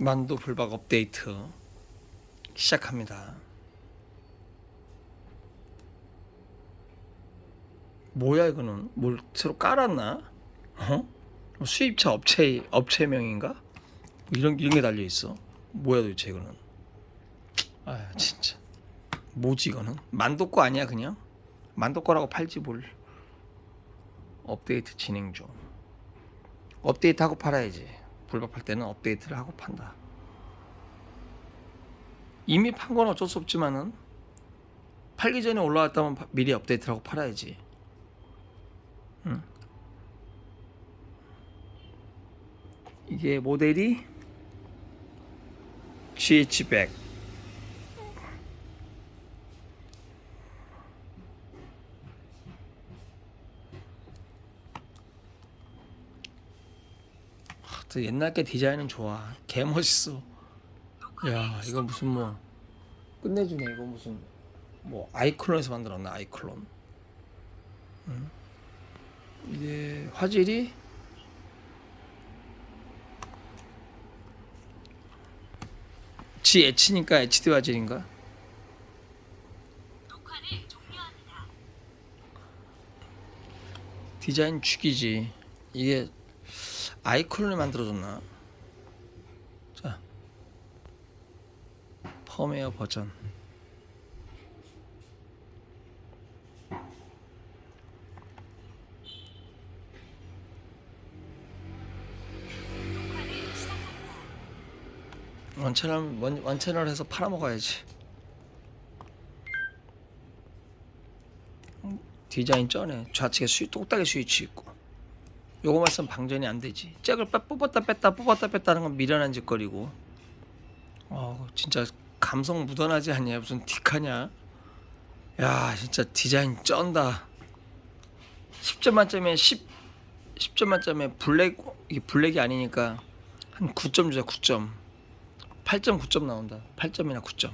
만도 불박 업데이트 시작합니다. 뭐야 이거는 뭘 새로 깔았나? 어? 수입차 업체 업체명인가? 이런 이런 게 달려 있어. 뭐야 도대체 이거는? 아 진짜 뭐지 이거는? 만도 거 아니야 그냥? 만도 거라고 팔지 뭘? 업데이트 진행 중. 업데이트 하고 팔아야지. 불박팔 때는 업데이트를 하고 판다. 이미 판 건 어쩔 수 없지만은 팔기 전에 올라왔다면 파- 미리 업데이트를 하고 팔아야지. 응. 이게 모델이 GH100 또 옛날 게 디자인은 좋아. 개 멋있어. 야, 이거 무슨 뭐 끝내주네. 이거 무슨 뭐 아이클론에서 만들었나 아이클론. 응? 이게 화질이 GH니까 HD 화질인가? 디자인 죽이지. 이게 아이콘을 만들어줬나? 자, 펌웨어 버전. 원채널 원, 원채널 해서 팔아먹어야지. 음, 디자인 쩌네. 좌측에 수 똑딱이 스위치 있고. 요거만 쓰면 방전이 안 되지. 잭을 빼, 뽑았다 뺐다 뽑았다 뺐다 하는 건 미련한 짓거리고. 어 진짜 감성 묻어나지 않냐 무슨 틱하냐. 야 진짜 디자인 쩐다. 10점 만점에 10 10점 만점에 블랙 이게 블랙이 아니니까 한 9점 주자 9점. 8.9점 나온다. 8점이나 9점.